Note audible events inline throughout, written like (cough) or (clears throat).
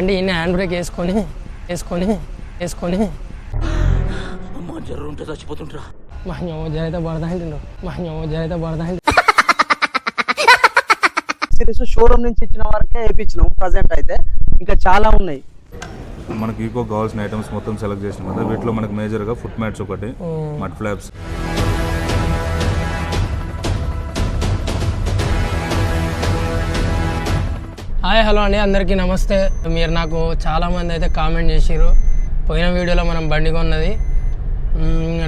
అంటే ఈయన hand brake వేసుకొని వేసుకొని వేసుకొని. అమ్మా జ్వరం ఉంటే చచ్చిపోతుంటరా మా ஞோ జరైతే పడతా అంటుండు మా ஞో జరైతే పడతా అంటుండు సిరీస్ షోరూమ్ నుంచి ఇచ్చిన వరకే వేయించినాం ప్రజెంట్ అయితే. ఇంకా చాలా ఉన్నాయి. మనకి ఈకో కావాల్సిన ఐటమ్స్ మొత్తం సెలెక్ట్ చేసిన కదా. వీటిలో మనకి మేజర్గా ఫుట్ మ్యాట్స్ ఒకటి మడ్ ఫ్లాప్స్ హాయ్ హలో అండి. అందరికీ నమస్తే. మీరు నాకు చాలామంది అయితే కామెంట్ చేసిరు పోయిన వీడియోలో మనం బండి కొన్నది.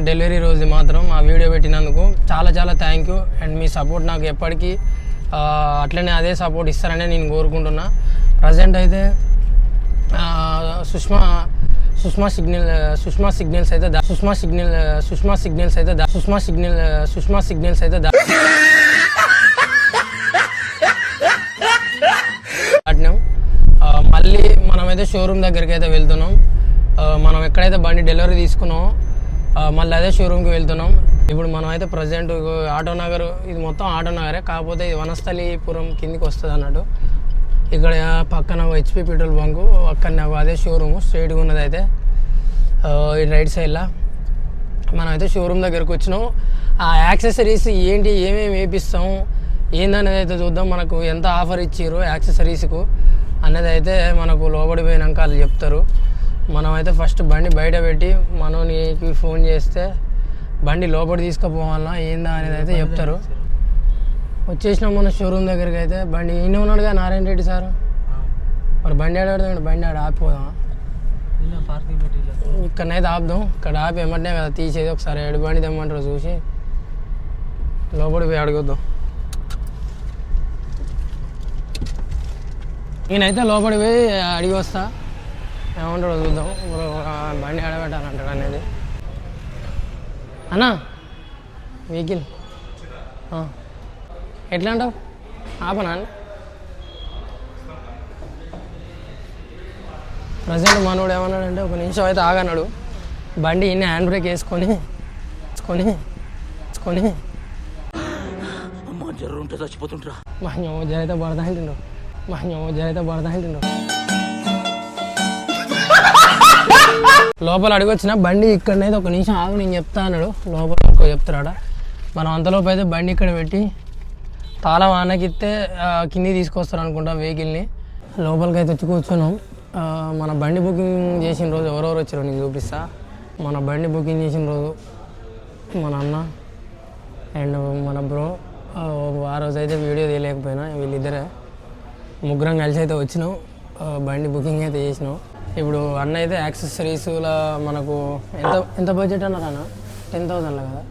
డెలివరీ రోజు మాత్రం ఆ వీడియో పెట్టినందుకు చాలా చాలా థ్యాంక్ యూ అండ్ మీ సపోర్ట్ నాకు ఎప్పటికీ అట్లనే అదే సపోర్ట్ ఇస్తారని నేను కోరుకుంటున్నా. ప్రజెంట్ అయితే సుష్మా సుష్మా సిగ్నల్ సుష్మా సిగ్నల్స్ అయితే దా- సుష్మా సిగ్నల్ సుష్మా సిగ్నల్స్ అయితే దా- సుష్మా సిగ్నల్ సుష్మా సిగ్నల్స్ అయితే మళ్ళీ మనమైతే షోరూమ్ దగ్గరికి అయితే వెళ్తున్నాం. మనం ఎక్కడైతే బండి డెలివరీ తీసుకున్నామో మళ్ళీ అదే షోరూమ్కి వెళ్తున్నాం. ఇప్పుడు మనం అయితే ప్రజెంట్ ఆటో నగర్ ఇది మొత్తం ఆటో నగరే కాకపోతే ఇది వనస్థలీపురం కిందికి వస్తుంది అన్నట్టు. ఇక్కడ పక్కన హెచ్పి పెట్రోల్ బంకు అక్కడ అదే షోరూము స్ట్రైట్గా ఉన్నది అయితే. ఈ రైట్ సైడ్లో మనం అయితే షోరూమ్ దగ్గరకు వచ్చినాం. ఆ యాక్సెసరీస్ ఏంటి ఏమేమి వేపిస్తాం ఏందనేది అయితే చూద్దాం. మనకు ఎంత ఆఫర్ ఇచ్చారు యాక్సెసరీస్కు అనేది అయితే మనకు లోబడిపోయినాక వాళ్ళు చెప్తారు. మనం అయితే ఫస్ట్ బండి బయట పెట్టి మనోనికి ఫోన్ చేస్తే బండి లోపలి తీసుకుపోవాలన్నా ఏందా అనేది అయితే చెప్తారు. వచ్చేసినాం మన షోరూమ్ దగ్గరికి అయితే బండి ఈయన ఉన్నాడుగా నారాయణ రెడ్డి సార్? మరి బండి ఆడాడు బండి ఆడ ఆపిపోదాం ఇక్కడనైతే ఆపుదాం. ఇక్కడ ఆపి ఏమంటే కదా తీసేది. ఒకసారి ఏడు బండి తెమ్మంటారు చూసి లోపలికి పోయి అడుగుద్దాం నేనైతే లోపలికి పోయి అడిగి వస్తా. ఏమంటాడో చూద్దాం. బండి ఆడబెట్టాలంటాడు అనేది. అన్నా వెహికల్. ఎట్లా అంటావు ఆపనా? ప్రజెంట్ మనోడు ఏమన్నాడంటే ఒక నిమిషం అయితే ఆగన్నాడు బండి ఇన్ని హ్యాండ్ బ్రేక్ వేసుకొని వేసుకొని వేసుకొని. అమ్మా జ్వరం ఉంటే చచ్చిపోతుంటరా మా ஞோ జరైతే పడతా అంటుండు. మా ஞో జరైతే పడతా అంటుండు లోపల అడిగొచ్చిన బండి ఇక్కడనైతే ఒక నిమిషం ఆగు నేను చెప్తా అన్నాడు. లోపల ఇంకో చెప్తారాడ మనం అంతలోపు అయితే బండి ఇక్కడ పెట్టి తాళం ఆనకిస్తే కింది తీసుకొస్తారు అనుకుంటా వెహికల్ని. లోపలికి అయితే వచ్చి కూర్చున్నాం. మన బండి బుకింగ్ చేసిన రోజు ఎవరెవరు వచ్చారో నేను చూపిస్తా. మన బండి బుకింగ్ చేసిన రోజు మన అన్న అండ్ మన బ్రో ఆ రోజు అయితే వీడియో తీయలేకపోయినా వీళ్ళిద్దరే. ముగ్గురం కలిసి అయితే వచ్చినాం. బండి బుకింగ్ అయితే చేసినాం. ఇప్పుడు అన్న అయితే యాక్సెసరీస్లో మనకు ఎంత ఎంత బడ్జెట్ అన్నారు అన్న? టెన్ థౌజండ్లో కదా?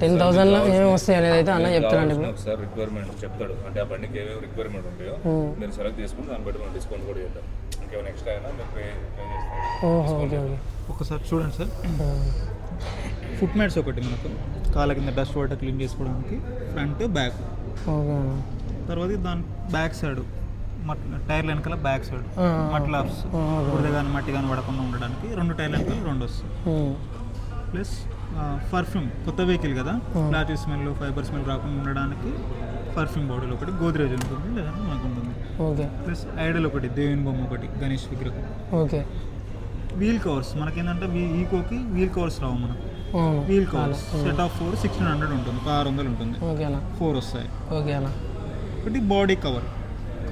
టెన్ థౌజండ్లో ఏమేమి వస్తాయి అనేది అయితే అన్న చెప్తారండి ఇప్పుడు. ఒకసారి రిక్వైర్మెంట్ చెప్తాడు. అంటే ఆ బండికి ఏమేమి రిక్వైర్మెంట్ ఉంటాయో మీరు సెలెక్ట్ చేసుకుని దాన్ని బట్టి మనం డిస్కౌంట్ కూడా చేద్దాం. ఇంకేమైనా ఎక్స్ట్రా అయినా మీరు పే పే చేస్తాం. Okay okay. ఒకసారి చూడండి సార్. ఫుట్ మ్యాట్స్ ఒకటి మనకు. కాళ్ళ కింద డస్ట్ వాటర్ క్లీన్ చేసుకోవడానికి ఫ్రంట్ బ్యాక్ ఓకే అన్న. తర్వాత దాని బ్యాక్ సైడ్ మట్ టైర్ల వెనకాల బ్యాక్ సైడ్. ఆ, మట్లాప్స్ బురద కానీ మట్టి కానీ పడకుండా ఉండడానికి రెండు టైర్ల వెనకాల రెండు వస్తాయి. ప్లస్ పర్ఫ్యూమ్ కొత్త వెహికల్ కదా? ప్లాస్టిక్ స్మెల్ ఫైబర్ స్మెల్ రాకుండా ఉండడానికి పర్ఫ్యూమ్ బాటిల్ ఒకటి గోద్రేజ్ ఉంటుంది లేదంటే మనకు ఉంటుంది. ఓకే. ప్లస్ ఐడల్ ఒకటి దేవుని బొమ్మ ఒకటి గణేష్ విగ్రహం. ఓకే. వీల్ కవర్స్ మనకేంటంటే ఈకోకి వీల్ కవర్స్ రావు మనకు. Wheel covers set of four sixteen hundred ఉంటుంది ఒక ఆరు వందలు ఉంటుంది. ఫోర్ వస్తాయి. ఓకే అన్న ఒకటి body cover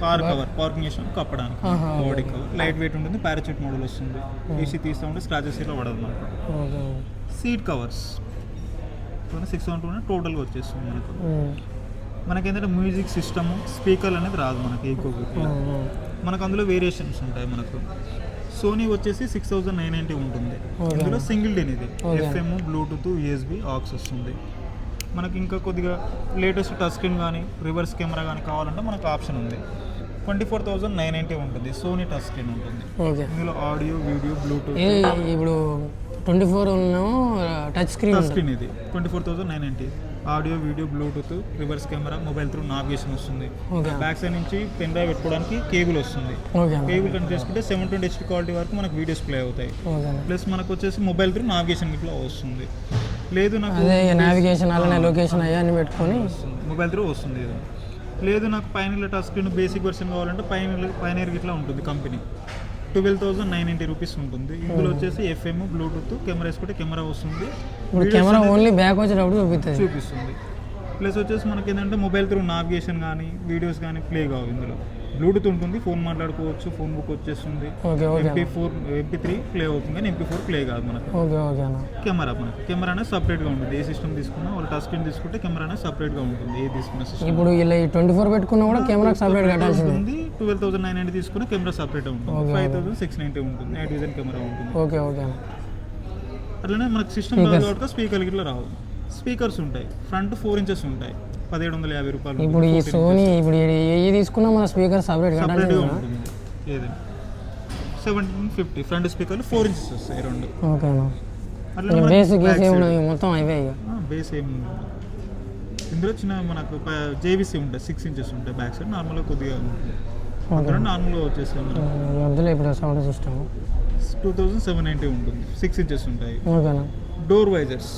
car cover parking చేసిన కప్పడానికి బాడీ కవర్ లైట్ వెయిట్ ఉంటుంది పారాచూట్ మోడల్ వస్తుంది. ఏసీ తీస్తూ ఉంటే స్క్రాచెస్ ఇట్లా పడదు మనకు. Seat covers six one two టోటల్గా వచ్చేస్తుంది మనకు. ఉమ్. మనకేంటంటే మ్యూజిక్ సిస్టమ్ స్పీకర్లు అనేది రాదు మనకి ఉమ్. మనకు అందులో వేరియేషన్స్ ఉంటాయి మనకు. సోనీ వచ్చేసి సిక్స్ థౌజండ్ నైన్ నైంటీ ఉంటుంది. ఇందులో సింగిల్ డెన్ ఇది. ఎఫ్ఎం బ్లూటూత్ యూఎస్బి ఆక్స్ వస్తుంది. మనకి ఇంకా కొద్దిగా లేటెస్ట్ టచ్ స్క్రీన్ కానీ రివర్స్ కెమెరా కానీ కావాలంటే మనకు ఆప్షన్ ఉంది. Twenty four thousand nine ninety ఉంటుంది. సోనీ టచ్ స్క్రీన్ ఉంటుంది. ఇందులో ఆడియో వీడియో బ్లూటూత్. ఇప్పుడు twenty four touch screen touch screen ఇది. Twenty four thousand nine ninety. Audio video Bluetooth reverse camera mobile through navigation వస్తుంది. Back side నుంచి pen drive పెట్టుకోవడానికి cable వస్తుంది. Cable connect చేసుకుంటే seven twenty HD quality వరకు మనకు videos play అవుతాయి. Plus మనకు వచ్చేసి మొబైల్ త్రూ నావిగేషన్ ఇట్లా వస్తుంది. లేదు నాకు నావిగేషన్ అలానే లొకేషన్ అయ్యా అని పెట్టుకొని మొబైల్ త్రూ వస్తుంది లేదు నాకు పైన టచ్ స్క్రీన్ బేసిక్ వెర్షన్ కావాలంటే పైన పైన ఇట్లా ఉంటుంది company twelve thousand nine ninety rupees ఉంటుంది. ఇందులో వచ్చేసి ఎఫ్ఎం బ్లూటూత్ కెమెరా వేసుకుంటే కెమెరా వస్తుంది. ఇప్పుడు కెమెరా ఓన్లీ బ్యాక్ వచ్చేటప్పుడు చూపిస్తుంది చూపిస్తుంది. ప్లస్ వచ్చేసి మనకి ఏంటంటే మొబైల్ త్రూ నావిగేషన్ కానీ వీడియోస్ కానీ ప్లే కావు ఇందులో. బ్లూటూత్ ఉంటుంది ఫోన్ మాట్లాడుకోవచ్చు ఫోన్ బుక్ వచ్చేస్తుంది. MP four MP three play అవుతుంది కానీ ఎంపీ ఫోర్ ప్లే కాదు మనకు. కెమెరా మనకి. కెమెరా అనేది సపరేట్గా ఉంటుంది. ఏ సిస్టమ్ తీసుకున్నా వాళ్ళు టచ్ స్క్రీన్ తీసుకుంటే కెమెరా అనేది సపరేట్గా ఉంటుంది. ఏ తీసుకున్న సిస్టమ్ ఇప్పుడు ఇలా ట్వంటీ ఫోర్ పెట్టుకున్నా కూడా కెమెరాకి సపరేట్ ఉంటుంది ట్వెల్వ్ థౌసండ్ నైన్ నైన్టీ తీసుకున్న కెమెరా సపరేట్ ఉంటుంది. ఫైవ్ థౌసండ్ సిక్స్ నైన్టీ ఉంటుంది. నైట్ విజన్ కెమెరా ఉంటుంది. ఓకే ఓకే అట్లనే మనకి సిస్టమ్ రాదు కాబట్టి స్పీకర్ ఇట్లా రావు. స్పీకర్స్ ఉంటాయి. ఫ్రంట్ ఫోర్ ఇంచెస్ ఉంటాయి. పదిహేడు వందల యాభై రూపాయలు ఇప్పుడు ఈ సోనీ ఇప్పుడు ఏ తీసుకున్నా మన స్పీకర్ సపరేట్ సపరేట్గా ఉంటుంది. ఏదైనా సెవెంటీన్ ఫిఫ్టీ ఫ్రంట్ స్పీకర్లు ఫోర్ ఇంచెస్ వస్తాయి రెండు. ఓకే బేసిక్ గీసి మొత్తం ఇక. బేస్ ఏం ఇందులో చిన్న మనకు జేబీసీ ఉంటాయి. సిక్స్ ఇంచెస్ ఉంటాయి బ్యాక్ సైడ్ నార్మల్గా కొద్దిగా ఉంటుంది. నార్మల్గా వచ్చేసి వద్దులే ఇప్పుడు sound system two thousand seven ninety ఉంటుంది. సిక్స్ ఇంచెస్ ఉంటాయి. ఓకేనా డోర్ వైజర్స్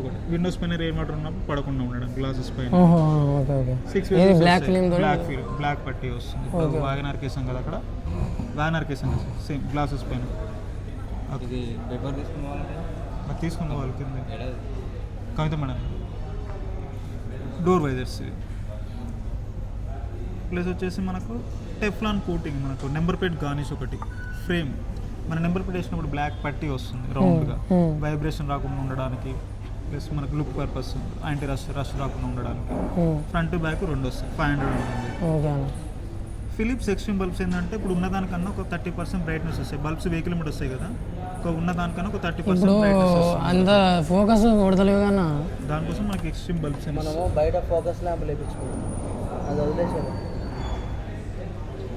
ఒకటి. విండోస్ పైన వాటర్ ఉన్నప్పుడు పడకుండా ఉండడం గ్లాసెస్ పైన. ఓహో okay okay six black black film black పట్టి వస్తుంది. వాగనార్ కేసాం కదా అక్కడ. వాగనార్ కేసాం కదా సేమ్ గ్లాసెస్ పైన. ఇది పేపర్ తీసుకున్న వాళ్ళ కింద. Kavitha madam. Door visors plus వచ్చేసి మనకు టెఫ్లాన్ కోటింగ్ మనకు నెంబర్ ప్లేట్ గార్నిష్ ఒకటి. ఫ్రేమ్ మన నెంబర్ ప్లేట్ వేసినప్పుడు బ్లాక్ పట్టి వస్తుంది రౌండ్గా hmm. వైబ్రేషన్ రాకుండా ఉండడానికి. ప్లస్ మనకు look purpose anti rust rust రాకుండా ఉండడానికి. ఫ్రంట్ బ్యాక్ రెండు వస్తాయి ఫైవ్ హండ్రెడ్ ఉంటుంది. ఓకే అన్న. ఫిలిప్స్ ఎక్స్ట్రీమ్ బల్బ్స్ ఏంటంటే ఇప్పుడు ఉన్నదానికన్నా ఒక థర్టీ పర్సెంట్ బ్రైట్నెస్ వస్తాయి. బల్బ్స్ వెయ్యి కిలోమీటర్ వస్తాయి కదా? ఒక ఉన్నదానికన్నా ఒక థర్టీ పర్సెంట్ అంత ఫోకస్ కొడతలేవు కన్నా దానికోసం మనకి ఎక్స్ట్రీమ్ బల్బ్స్ మనము బయట ఫోకస్ ల్యాంప్ లేపించుకున్నాం అది వదిలేసారు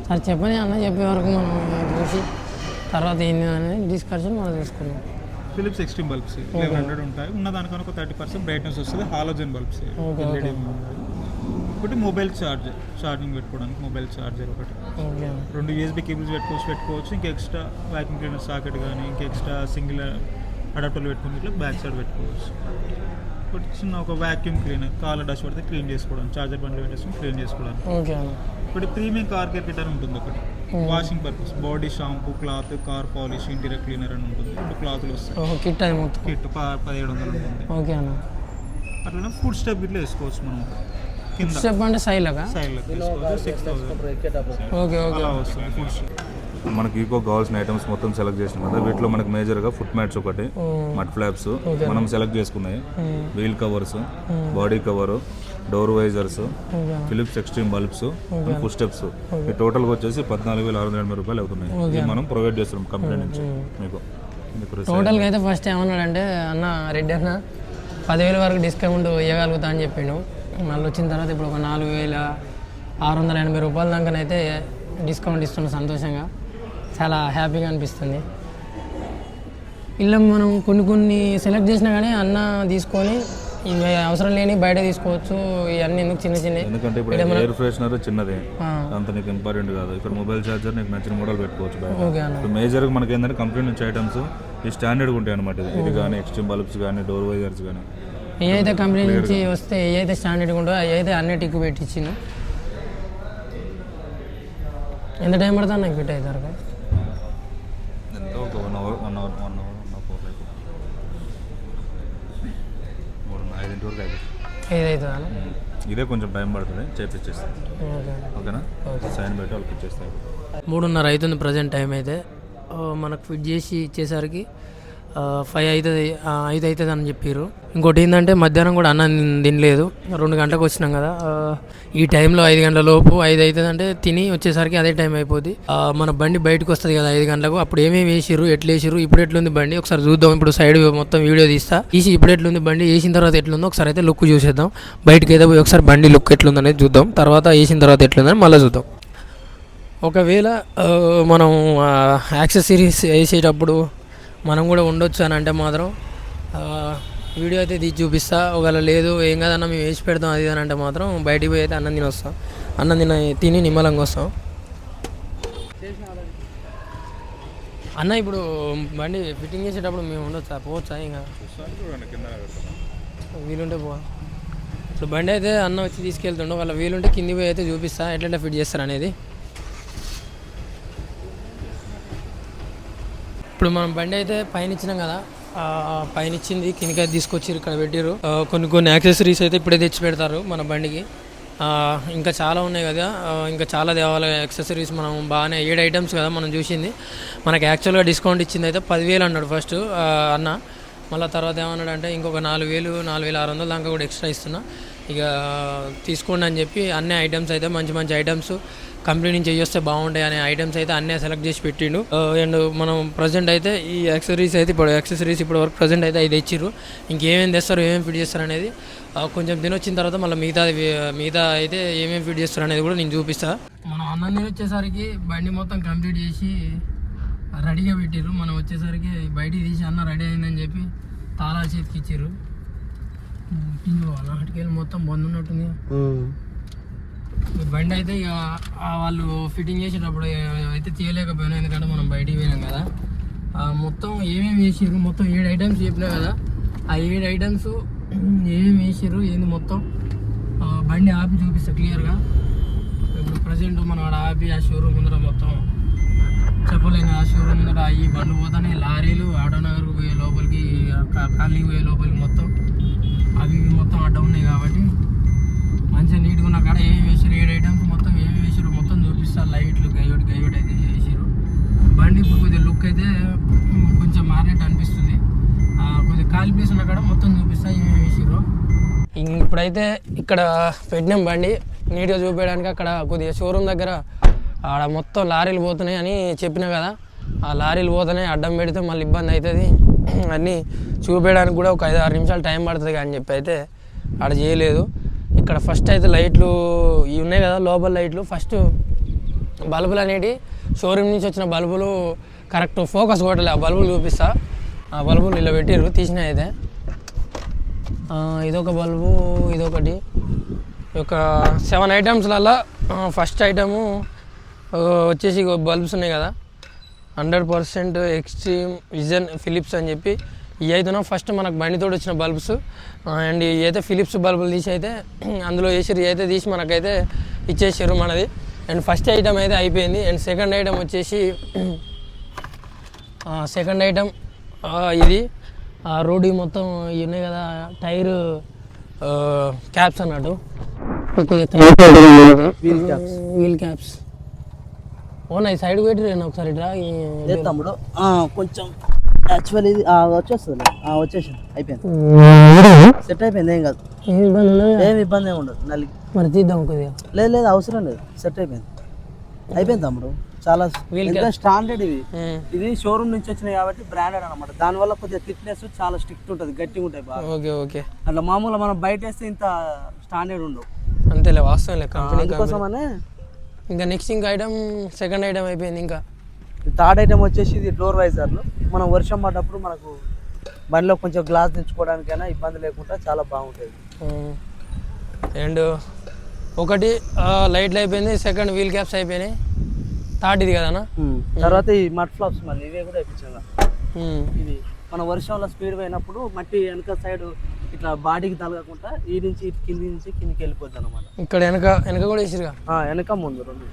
సరే చెప్పని అన్న చెప్పే వరకు మనం చూసి తర్వాత ఏంది అనేది డిస్కషన్ మనం తీసుకున్నాం Philips extreme bulbs eleven hundred ఉంటాయి. ఉన్న దానికన్నా ఒక థర్టీ పర్సెంట్ బ్రైట్నెస్ వస్తుంది హాలోజన్ బల్బ్స్ ఎల్ఈడి ఒకటి మొబైల్ ఛార్జర్ ఛార్జింగ్ పెట్టుకోవడానికి మొబైల్ ఛార్జర్ ఒకటి. రెండు యూఎస్బీ కేబుల్స్ పెట్టుకోవచ్చు పెట్టుకోవచ్చు. ఇంకా ఎక్స్ట్రా వ్యాక్యూమ్ క్లీనర్ సాకెట్ కానీ ఇంకా ఎక్స్ట్రా సింగిల్ అడాప్టర్లు పెట్టుకుని ఇట్లా బ్యాక్ సైడ్ పెట్టుకోవచ్చు. ఒకటి చిన్న ఒక వ్యాక్యూమ్ క్లీనర్ కాళ్ళ డస్ట్ పడితే క్లీన్ చేసుకోవడం చార్జర్ బండ్లు పెట్టేసుకుని క్లీన్ చేసుకోవడానికి. ఒకటి ప్రీమియం కార్ కేర్ ఉంటుంది ఒకటి. Washing purpose. Body shampoo cloth car polish interior cleaner అని ఉంటుంది. రెండు క్లాత్లు వస్తాయి. కిట్ అది మొత్తం. కిట్ ప- పదిహేడు వందలు ఉంటుంది. ఓకే అన్న. అట్లనే ఫుడ్ స్టెప్ ఇట్లా వేసుకోవచ్చు మనం. కింద. స్టెప్ అంటే సైడ్లో తీసుకోవచ్చు సిక్స్ థౌసండ్ ఓకే ఓకే. అలా వస్తుంది ఫుడ్ స్టెప్. మనకి ఈకో కావాల్సిన ఐటమ్స్ మొత్తం సెలెక్ట్ చేసినాం. కదా వీటిలో మనకి మేజర్గా ఫుట్ మ్యాట్స్ ఒకటి మడ్ ఫ్లాప్స్ మనం సెలెక్ట్ చేసుకున్నాయి wheel covers body cover door visors Philips extreme bulbs foot steps ఈ టోటల్గా వచ్చేసి పద్నాలుగు వేల ఆరు వందల ఎనభై రూపాయలు అవుతున్నాయి. మనం ప్రొవైడ్ చేస్తున్నాం కంపెనీ నుంచి. మీకు టోటల్గా అయితే ఫస్ట్ ఏమన్నాడంటే అన్న రెడ్డి అన్న పదివేల వరకు డిస్కౌంట్ ఇవ్వగలుగుతా అని చెప్పిండు. మళ్ళీ వచ్చిన తర్వాత ఇప్పుడు ఒక నాలుగు వేల ఆరు వందల ఎనభై రూపాయల దాకానైతే డిస్కౌంట్ ఇస్తున్న సంతోషంగా. చాలా హ్యాపీగా అనిపిస్తుంది. ఇలా మనం కొన్ని కొన్ని సెలెక్ట్ చేసినా కానీ అన్న తీసుకొని ఇవి అవసరం లేని బయట తీసుకోవచ్చు. ఇవన్నీ ఎందుకు చిన్న చిన్న ఎందుకంటే ఇప్పుడు ఎయిర్ ఫ్రెషనర్ చిన్నదే. అంత నీకు ఇంపార్టెంట్ కాదు. ఇక్కడ మొబైల్ ఛార్జర్ నీకు నచ్చిన మోడల్ పెట్టుకోవచ్చు మేజర్గా మనకి ఏంటంటే కంపెనీ నుంచి ఐటమ్స్ ఈ స్టాండర్డ్గా ఉంటాయి అనమాట ఇది. కానీ ఎక్స్ట్రీమ్ బల్బ్స్ కానీ డోర్ వైజర్స్ కానీ. ఏ అయితే కంపెనీ నుంచి వస్తే ఏ అయితే స్టాండర్డ్గా ఉంటుందో అవి అయితే అన్నిటికి పెట్టించింది ఎంత టైం పడుతుంది నాకు ఫిట్ అవుతారు ఎంత ఒక one hour one hour one hour one hour like వరకు అయిపోతుంది ఇదే కొంచెం టైం పడుతుంది చేపించేస్తాం ఓకే. ఓకేనా? సైన్ పెట్టి వాళ్ళకి మూడున్నర అవుతుంది ప్రజెంట్ టైం అయితే. మనకు ఫిట్ చేసి ఇచ్చేసరికి ఫైవ్ అవుతుంది ఐదు అవుతుంది అని చెప్పారు ఇంకోటి ఏంటంటే మధ్యాహ్నం కూడా అన్నం తినలేదు. రెండు గంటలకు వచ్చినాం కదా. ఈ టైంలో ఐదు గంటల లోపు ఐదు అవుతుంది అంటే తిని వచ్చేసరికి అదే టైం అయిపోద్ది. మన బండి బయటకు వస్తుంది కదా ఐదు గంటలకు. అప్పుడు ఏమేమి వేసిర్రు ఎట్లా వేసిర్రు ఇప్పుడు ఎట్లుంది బండి? ఒకసారి చూద్దాం. ఇప్పుడు సైడ్ మొత్తం వీడియో తీస్తా. తీసి ఇప్పుడు ఎట్లుంది బండి వేసిన తర్వాత ఎట్లుందో ఒకసారి అయితే లుక్ చూసేద్దాం. బయటకి అయితే పోయి ఒకసారి బండి లుక్ ఎట్లుంది అనేది చూద్దాం. తర్వాత వేసిన తర్వాత ఎట్లుందని మళ్ళీ చూద్దాం. ఒకవేళ మనం యాక్సెసరీస్ వేసేటప్పుడు మనం కూడా ఉండొచ్చు అని అంటే మాత్రం వీడియో అయితే తీసి చూపిస్తా. ఒకవేళ లేదు ఏం కాదన్న మేము వేసి పెడతాం అది అని అంటే మాత్రం బయటికి పోయి అయితే అన్నం తిని వస్తాం అన్నం తిన తిని నిమ్మలంగా వస్తాం. అన్న ఇప్పుడు బండి ఫిట్టింగ్ చేసేటప్పుడు మేము ఉండొచ్చా? పోవచ్చా ఇంకా వీలుంటే పో ఇప్పుడు బండి అయితే అన్న వచ్చి తీసుకెళ్తుండో. వాళ్ళ వీలుంటే కింది పోయి అయితే చూపిస్తా. ఎట్లా ఫిట్ చేస్తారు అనేది. ఇప్పుడు మనం బండి అయితే పైన ఇచ్చినాం కదా పైన ఇచ్చింది కిందకి అయితే తీసుకొచ్చి ఇక్కడ పెట్టారు కొన్ని కొన్ని యాక్సెసరీస్ అయితే ఇప్పుడే తెచ్చి పెడతారు మన బండికి. ఇంకా చాలా ఉన్నాయి కదా ఇంకా చాలా దేవాల యాక్సెసరీస్ మనం బాగానే ఏడు ఐటమ్స్ కదా మనం చూసింది. మనకి యాక్చువల్గా డిస్కౌంట్ ఇచ్చింది అయితే పదివేలు అన్నాడు ఫస్ట్ అన్న. మళ్ళీ తర్వాత ఏమన్నాడు అంటే ఇంకొక నాలుగు వేలు నాలుగు వేల ఆరు వందలు దాకా కూడా ఎక్స్ట్రా ఇస్తున్నా. ఇక తీసుకోండి అని చెప్పి అన్ని ఐటమ్స్ అయితే మంచి మంచి ఐటమ్స్ కంపెనీ నుంచి చేస్తే బాగుంటాయి అనే ఐటమ్స్ అయితే అన్నీ సెలెక్ట్ చేసి పెట్టిండు. Uh, అండ్ మనం ప్రజెంట్ అయితే ఈ యాక్సెసరీస్ అయితే ఇప్పుడు యాక్సెసరీస్ ఇప్పుడు వరకు ప్రజెంట్ అయితే ఇది ఇచ్చిర్రు ఇంకేమేమి తెస్తారు ఏమేమి ఫిట్ చేస్తారు అనేది uh, కొంచెం తినొచ్చిన తర్వాత మళ్ళీ మిగతా మిగతా అయితే ఏమేమి ఫిట్ చేస్తారు అనేది కూడా నేను చూపిస్తా. మనం అన్నం తిని వచ్చేసరికి బండి మొత్తం కంప్లీట్ చేసి రెడీగా పెట్టిర్రు. మనం వచ్చేసరికి బయటికి తీసి అన్న రెడీ అయిందని చెప్పి తాళాలు చేతికి ఇచ్చారు పిండి పోవాలా అటుకెళ్ళి మొత్తం బంద్ ఉన్నట్టుంది. ఈ బండి అయితే ఇక వాళ్ళు ఫిట్టింగ్ చేసేటప్పుడు అయితే తీయలేకపోయినా ఎందుకంటే మనం బయటికి పోయినాం కదా. మొత్తం ఏమేమి వేసారు మొత్తం ఏడు ఐటమ్స్ చెప్పినా కదా. ఆ ఏడు ఐటమ్స్ ఏమేమి వేసారు ఏంది మొత్తం? బండి ఆపి చూపిస్తా క్లియర్గా ఇప్పుడు ప్రజెంట్ మనం ఆడ ఆపి ఆ షోరూమ్ ముందర మొత్తం చెప్పలేము ఆ షోరూమ్ ముందర ఈ బండ్లు పోతానే లారీలు ఆటోనగర్కి పోయే లోపలికి కాలనీకి పోయే లోపలికి మొత్తం అవి ఇవి మొత్తం అడ్డ ఉన్నాయి కాబట్టి మంచిగా నీట్గా ఉన్న కాడ ఏమి వేసారు ఏడు ఐటమ్స్ మొత్తం ఏమి వేసారు మొత్తం చూపిస్తారు లైట్లు గైవట్ గైవట్ అయితే వేసారు బండి ఇప్పుడు కొద్దిగా లుక్ అయితే కొంచెం మారినట్టు అనిపిస్తుంది. కొద్దిగా ఖాళీ ప్లేస్ ఉన్న కాడ మొత్తం చూపిస్తా ఏమి వేసారు ఇప్పుడైతే ఇక్కడ పెట్టినాం బండి. నీట్గా చూపించడానికి అక్కడ కొద్దిగా షోరూమ్ దగ్గర ఆడ మొత్తం లారీలు పోతున్నాయి అని చెప్పినా కదా. ఆ లారీలు పోతున్నాయి అడ్డం పెడితే మళ్ళీ ఇబ్బంది అవుతుంది అన్నీ చూపించడానికి కూడా ఒక ఐదు ఆరు నిమిషాలు టైం పడుతుంది అని చెప్పి అయితే ఆడ చేయలేదు. ఇక్కడ ఫస్ట్ అయితే లైట్లు ఇవి ఉన్నాయి కదా లోపల లైట్లు. ఫస్ట్ బల్బులు అనేటి షోరూమ్ నుంచి వచ్చిన బల్బులు కరెక్ట్ ఫోకస్ కొట్టలే. ఆ బల్బులు చూపిస్తా. ఆ బల్బులు ఇలా పెట్టిర్రు తీసిన అయితే. ఇదొక బల్బు ఇదొకటి. ఒక సెవెన్ ఐటమ్స్లలో ఫస్ట్ ఐటము వచ్చేసి బల్బ్స్ ఉన్నాయి కదా. Hundred percent extreme vision Philips అని చెప్పి ఇవి అయితేనో ఫస్ట్ మనకు బండితో వచ్చిన బల్బ్స్ అండ్ అయితే ఫిలిప్స్ బల్బులు తీసి అయితే (clears throat) అందులో వేసారు అయితే తీసి మనకైతే ఇచ్చేసారు మనది. అండ్ ఫస్ట్ ఐటమ్ అయితే అయిపోయింది. అండ్ సెకండ్ ఐటమ్ వచ్చేసి (clears throat) సెకండ్ ఐటమ్ ఇది. ఆ రోడ్డు మొత్తం ఇవి ఉన్నాయి కదా టైర్ క్యాప్స్ అన్నట్టు. వీల్ క్యాప్స్ వీల్ క్యాప్స్ ఓనా ఈ సైడ్ పెట్టి నేను ఒకసారి ఇట్లా తమ్ముడు? ఆ, కొంచెం యాక్చువల్ ఇది వచ్చేస్తుంది వచ్చేసింది. అయిపోయింది. సెట్ అయిపోయింది ఏం కాదు. ఏం ఇబ్బంది ఏమి ఉండదు నల్లి మరి తీద్దాం కొద్దిగా. లేదు లేదు అవసరం లేదు. సెట్ అయిపోయింది. అయిపోయింది తమ్ముడు. చాలా స్టాండర్డ్ ఇది. ఇది షోరూమ్ నుంచి వచ్చినాయి కాబట్టి బ్రాండెడ్ అనమాట దానివల్ల కొద్దిగా థిక్నెస్ చాలా స్ట్రిక్ట్ ఉంటుంది గట్టిగా ఉంటాయి బాగా. Okay okay. అట్లా మామూలుగా మనం బయట వేస్తే ఇంత స్టాండర్డ్ ఉండవు. అంతేలే వాస్తవం లే కంపెనీ అందుకోసమనే ఇంకా నెక్స్ట్ ఇంకా ఐటమ్ సెకండ్ ఐటమ్ అయిపోయింది ఇంకా. థర్డ్ ఐటమ్ వచ్చేసి ఇది డోర్ వైజర్లు. మనం వర్షం పడ్డప్పుడు మనకు బండిలో కొంచెం గ్లాస్ దించుకోవడానికైనా ఇబ్బంది లేకుండా చాలా బాగుంటుంది. అండ్ ఒకటి లైట్లు అయిపోయింది సెకండ్ వీల్ క్యాప్స్ అయిపోయినాయి. థర్డ్ ఇది కదనా తర్వాత ఈ మడ్ ఫ్లాప్స్ మళ్ళీ ఇవే కూడా వేయించాం ఉమ్, ఇవి మన వర్షంలో స్పీడ్ పోయినప్పుడు మట్టి వెనక సైడ్ ఇట్లా బాడీకి తలగకుండా ఈ నుంచి కింది నుంచి కిందికి వెళ్ళిపోద్ది అనమాట ఇక్కడ వెనక వెనక కూడా వేసిరుగా వెనక ముందు రెండు.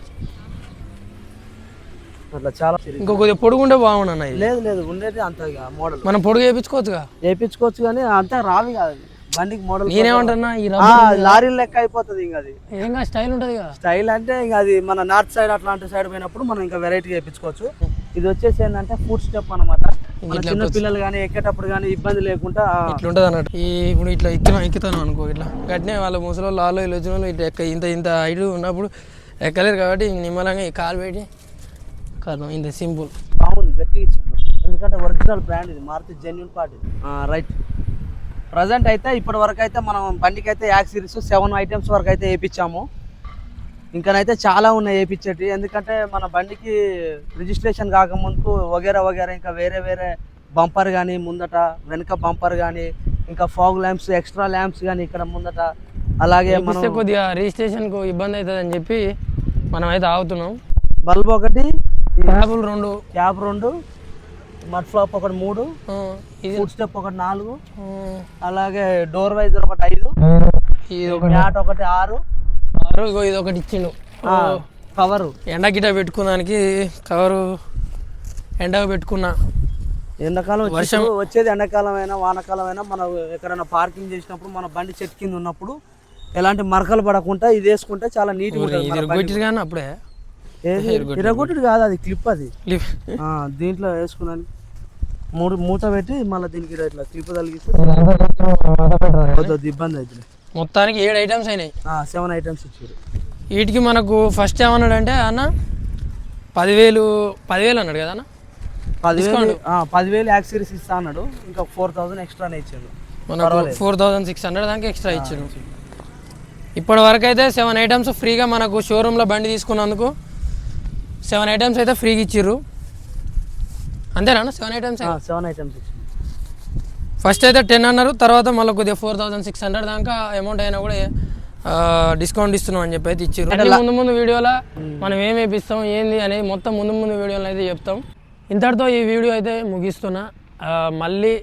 అట్లా చాలా ఇంకో కొద్దిగా పొడుగుంటే బాగుండు ఇది. లేదు లేదు ఉండేది అంత మోడల్. మనం పొడుగు వేయించుకోవచ్చుగా? వేయించుకోవచ్చు కానీ అంతా రావి కాదు బండికి మోడల్ నేనేమంటున్నా ఈ లారీ లెక్క అయిపోతుంది ఇంకా అది. ఏంగా స్టైల్ ఉంటుంది కదా. స్టైల్ అంటే ఇంకా అది మన నార్త్ సైడ్ అట్లాంటి సైడ్ పోయినప్పుడు మనం ఇంకా వెరైటీ వేయించుకోవచ్చు. ఇది వచ్చేసి ఏంటంటే ఫుడ్ స్టెప్ అనమాట మన చిన్న పిల్లలు కానీ ఎక్కేటప్పుడు కానీ ఇబ్బంది లేకుండా ఇట్లా ఉంటుంది అన్నట్టు. ఈ ఇప్పుడు ఇట్లా ఎక్కినా ఎక్కుతాను అనుకో ఇట్లా. గట్టినే వాళ్ళ ముసలి వాళ్ళు ఆలో వీళ్ళు వచ్చిన వాళ్ళు ఇట్లా ఎక్క ఇంత ఇంత హైట్ ఉన్నప్పుడు ఎక్కలేరు కాబట్టి నిమ్మలంగా ఈ కాలు పెట్టి కాదు ఇంత సింపుల్ బాగుంది గట్టిగా ఇచ్చిండు. ఎందుకంటే ఒరిజినల్ బ్రాండ్ ఇది Maruti genuine party right present అయితే ఇప్పటి వరకు అయితే మనం బండికి అయితే యాక్ సిరీస్ సెవెన్ ఐటమ్స్ వరకు అయితే వేయించాము ఇంకానైతే చాలా ఉన్నాయి వేయించేటి ఎందుకంటే మన బండికి రిజిస్ట్రేషన్ కాకముందుకు వగేరా వగేరా ఇంకా వేరే వేరే బంపర్ కానీ ముందట వెనక బంపర్ కానీ ఇంకా ఫాగ్ ల్యాంప్స్ ఎక్స్ట్రా ల్యాంప్స్ కానీ ఇక్కడ ముందట. అలాగే మనం కొద్దిగా రిజిస్ట్రేషన్కు ఇబ్బంది అవుతుంది అని చెప్పి మనం అయితే ఆగుతున్నాం. బల్బ్ ఒకటి క్యాబులు రెండు. క్యాబ్ రెండు మడ్ ఫ్లాప్ ఒకటి మూడు ఫుడ్ స్టెప్ ఒకటి నాలుగు అలాగే డోర్ వైజర్ ఒకటి ఐదు మ్యాట్ ఒకటి ఆరు. ఆరు ఇది ఒకటి ఇచ్చిండు. కవరు. ఎండ గిట పెట్టుకోవడానికి కవరు ఎండకు పెట్టుకున్నా. ఎండాకాలం వచ్చేసి వచ్చేది ఎండాకాలం అయినా వానాకాలం అయినా మనం ఎక్కడైనా పార్కింగ్ చేసినప్పుడు మన బండి చెట్టు కింద ఉన్నప్పుడు ఎలాంటి మరకలు పడకుండా ఇది వేసుకుంటే చాలా నీట్గా ఉంటుంది అప్పుడే. ఇరగొట్టుడు కాదు అది క్లిప్ అది. దీంట్లో వేసుకున్నాను. మూడు మూత పెట్టి మళ్ళీ దీనికి ఇట్లా క్లిప్ తగిలిస్తే ఇబ్బంది అవుతుంది. మొత్తానికి ఏడు ఐటమ్స్ అయినాయి. సెవెన్ ఐటమ్స్ ఇచ్చారు. వీటికి మనకు ఫస్ట్ ఏమన్నాడంటే అన్న పదివేలు పదివేలు అన్నాడు కదా అన్న? పదివేలు పదివేలు యాక్సరీస్ ఇస్తా అన్నాడు. ఇంకా ఫోర్ థౌసండ్ ఎక్స్ట్రానే ఇచ్చాడు. మనకు ఫోర్ థౌజండ్ సిక్స్ హండ్రెడ్ దానికి ఎక్స్ట్రా ఇచ్చాడు. ఇప్పటి వరకు అయితే సెవెన్ ఐటమ్స్ ఫ్రీగా మనకు షోరూంలో బండి తీసుకున్నందుకు సెవెన్ ఐటమ్స్ అయితే ఫ్రీగా ఇచ్చిర్రు. అంతేనా seven items seven items first అయితే టెన్ అన్నారు తర్వాత మళ్ళీ కొద్దిగా ఫోర్ థౌసండ్ సిక్స్ హండ్రెడ్ దాకా అమౌంట్ అయినా కూడా డిస్కౌంట్ ఇస్తున్నాం అని చెప్పి అయితే ఇచ్చారు ముందు ముందు వీడియోలో మనం ఏం వేపిస్తాం ఏంది అనేది మొత్తం ముందు ముందు వీడియోలో అయితే చెప్తాం. ఇంతటితో ఈ వీడియో అయితే ముగిస్తున్నా. మళ్ళీ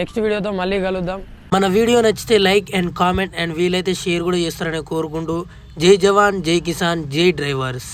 నెక్స్ట్ వీడియోతో మళ్ళీ కలుద్దాం. మన వీడియో నచ్చితే లైక్ అండ్ కామెంట్ అండ్ వీలైతే షేర్ కూడా చేస్తారని కోరుకుంటూ. జై జవాన్ జై కిసాన్ జై డ్రైవర్స్.